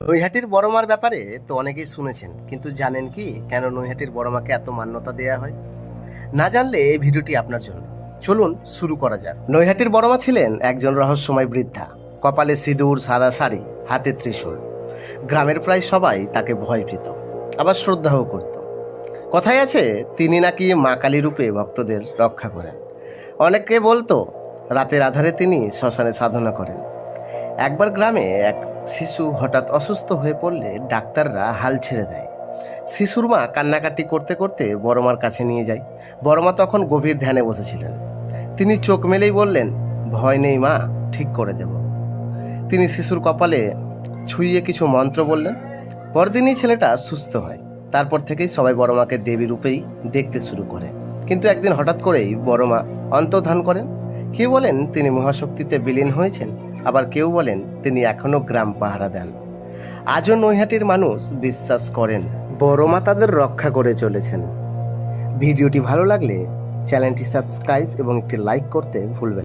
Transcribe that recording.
নৈহাটির বড়মার ব্যাপারে তো অনেকেই শুনেছেন, কিন্তু জানেন কি কেন নৈহাটির বড়মাকে এত মান্যতা দেয়া হয়? না জানলে এই ভিডিওটি আপনার জন্য। চলুন শুরু করা যাক। নৈহাটির বড়মা ছিলেন একজন রহস্যময় বৃদ্ধা। কপালে সিঁদুর, সাদা শাড়ি, হাতে ত্রিশূল। গ্রামের প্রায় সবাই তাকে ভয় পেত, আবার শ্রদ্ধাও করত। কথায় আছে, তিনি নাকি মা কালী রূপে ভক্তদের রক্ষা করেন। অনেকে বলতো, রাতের আধারে তিনি শ্মশানে সাধনা করেন। একবার গ্রামে এক শিশু হঠাৎ অসুস্থ হয়ে পড়লে ডাক্তাররা হাল ছেড়ে দেয়। শিশুর মা কান্নাকাটি করতে করতে বড়মার কাছে নিয়ে যায়। বড়মা তখন গভীর ধ্যানে বসেছিলেন। তিনি চোখ মেলেই বললেন, ভয় নেই মা, ঠিক করে দেব। তিনি শিশুর কপালে ছুঁয়ে কিছু মন্ত্র বললেন। পরদিনই ছেলেটা সুস্থ হয়। তারপর থেকেই সবাই বড়মাকে দেবী রূপেই দেখতে শুরু করে। কিন্তু একদিন হঠাৎ করেই বড়মা অন্তর্ধান করেন। কেউ বলেন তিনি মহাশক্তিতে বিলীন হয়েছেন? আবার কেউ বলেন তিনি এখনও গ্রাম পাহারা দেন আজও নৈহাটির মানুষ বিশ্বাস করেন বড়মা তাদের রক্ষা করে চলেছেন ভিডিওটি ভালো লাগলে চ্যানেলটি সাবস্ক্রাইব এবং একটি লাইক করতে ভুলবেন।